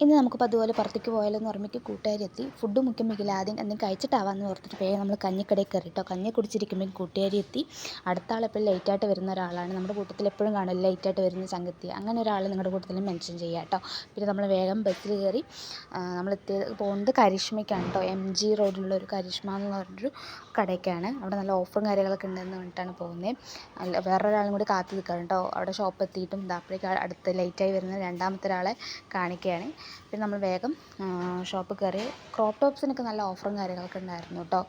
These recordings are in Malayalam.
ഇന്ന് നമുക്കിപ്പോൾ അതുപോലെ പുറത്തേക്ക് പോയാലോന്ന് ഓർമ്മയ്ക്ക് കൂട്ടുകാരി എത്തി ഫുഡ് മുഖ്യമൊന്നുമില്ല ആദ്യം എന്തെങ്കിലും കഴിച്ചിട്ടാവാന്ന് ഓർത്തിട്ട് വേഗം നമ്മൾ കഞ്ഞിക്കടയിൽ കയറി കേട്ടോ കഞ്ഞി കുടിച്ചിരിക്കുമ്പോൾ കൂട്ടുകാരി എത്തി അടുത്ത ആൾ എപ്പോഴും ലേറ്റായിട്ട് വരുന്ന ഒരാളാണ്. നമ്മുടെ കൂട്ടത്തിൽ എപ്പോഴും കാണുമല്ലോ ലേറ്റായിട്ട് വരുന്ന സംഗതി. അങ്ങനെ ഒരാൾ നിങ്ങളുടെ കൂട്ടത്തിൽ മെൻഷൻ ചെയ്യുക കേട്ടോ. പിന്നെ നമ്മൾ വേഗം ബസ്സിൽ കയറി നമ്മൾ എത്തിയത് പോകുന്നത് കരിഷ്മയ്ക്കാണ് കേട്ടോ. എം ജി റോഡിലുള്ള ഒരു കരിഷ്മ എന്ന് പറഞ്ഞൊരു കടയ്ക്കാണ് അവിടെ നല്ല ഓഫറും കാര്യങ്ങളൊക്കെ ഉണ്ടെന്ന് പറഞ്ഞിട്ടാണ് പോകുന്നത് വേറൊരാളും കൂടി കാത്തു നിൽക്കുകയാണ് കേട്ടോ. അവിടെ ഷോപ്പ് എത്തിയിട്ടും ഇതാപ്പോഴേക്കും അടുത്ത് ലേറ്റായി വരുന്ന രണ്ടാമത്തെ ഒരാളെ കാണിക്കുകയാണ് പിന്നെ നമ്മൾ വേഗം ഷോപ്പ് കയറി ക്രോപ്പ് ടോപ്സിനൊക്കെ നല്ല ഓഫറും കാര്യങ്ങളൊക്കെ ഉണ്ടായിരുന്നു കേട്ടോ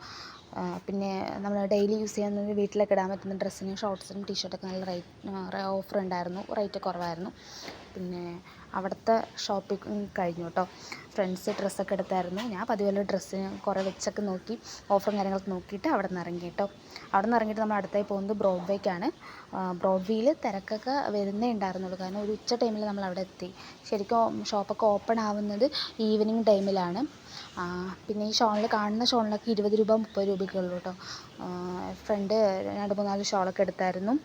പിന്നെ നമ്മൾ ഡെയിലി യൂസ് ചെയ്യാൻ വീട്ടിലൊക്കെ ഇടാൻ പറ്റുന്ന ഡ്രസ്സിനും ഷോർട്ട്സിനും ടീഷർട്ടൊക്കെ നല്ല റേറ്റ് ഓഫർ ഉണ്ടായിരുന്നു. റേറ്റ് കുറവായിരുന്നു. പിന്നെ അവിടുത്തെ ഷോപ്പിംഗ് കഴിഞ്ഞു കേട്ടോ. ഫ്രണ്ട്സ് ഡ്രസ്സൊക്കെ എടുത്തായിരുന്നു. ഞാൻ പതിവല്ല ഡ്രസ്സിന് കുറേ വെച്ചൊക്കെ നോക്കി ഓഫറും കാര്യങ്ങളൊക്കെ നോക്കിയിട്ട് അവിടെ നിന്ന് ഇറങ്ങി കേട്ടോ. അവിടെ നിന്ന് ഇറങ്ങിയിട്ട് നമ്മൾ അടുത്തായി പോകുന്നത് ബ്രോഡ്വേക്കാണ് ബ്രോഡ്വേയിൽ തിരക്കൊക്കെ വരുന്നേ ഉണ്ടായിരുന്നുള്ളൂ. കാരണം ഒരു ഉച്ച ടൈമിൽ നമ്മൾ അവിടെ എത്തി. ശരിക്കും ഷോപ്പൊക്കെ ഓപ്പൺ ആവുന്നത് ഈവനിങ് ടൈമിലാണ് പിന്നെ ഈ ഷോളിൽ കാണുന്ന ഷോളിനൊക്കെ ഇരുപത് രൂപ മുപ്പത് രൂപയൊക്കെ ഉള്ളൂ കേട്ടോ. ഫ്രണ്ട് രണ്ട് മൂന്നാൽ ഷോളൊക്കെ എടുത്തായിരുന്നു.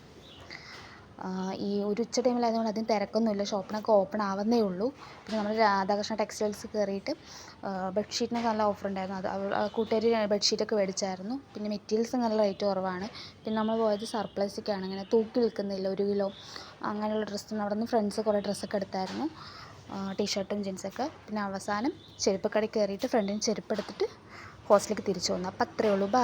ഈ ഒരു ഉച്ച ടൈമിലായതുകൊണ്ട് അധികം തിരക്കൊന്നുമില്ല. ഷോപ്പിനൊക്കെ ഓപ്പൺ ആവുന്നേ ഉള്ളൂ. പിന്നെ നമ്മൾ രാധാകൃഷ്ണ ടെക്സ്റ്റൈൽസ് കയറിയിട്ട് ബെഡ്ഷീറ്റിനൊക്കെ നല്ല ഓഫർ ഉണ്ടായിരുന്നു. അത് കൂട്ടുകാർ ബെഡ്ഷീറ്റൊക്കെ മേടിച്ചായിരുന്നു. പിന്നെ മെറ്റീരിയൽസ് നല്ല റേറ്റ് കുറവാണ്. പിന്നെ നമ്മൾ പോയത് സർപ്ലസിലേക്കാണ് ഇങ്ങനെ തൂക്കി വിൽക്കുന്നില്ല ഒരു കിലോ അങ്ങനെയുള്ള ഡ്രസ്സ് അവിടെ നിന്ന് ഫ്രണ്ട്സ് കുറേ ഡ്രസ്സൊക്കെ എടുത്തായിരുന്നു. ടീഷർട്ടും ജീൻസൊക്കെ പിന്നെ അവസാനം ചെരുപ്പ് കടയിൽ കയറിയിട്ട് ഫ്രണ്ടിന് ചെരുപ്പ് എടുത്തിട്ട് ഹോസ്റ്റലിലേക്ക് തിരിച്ചു വന്നു. അപ്പോൾ അത്രയേ ഉള്ളൂ. ബൈ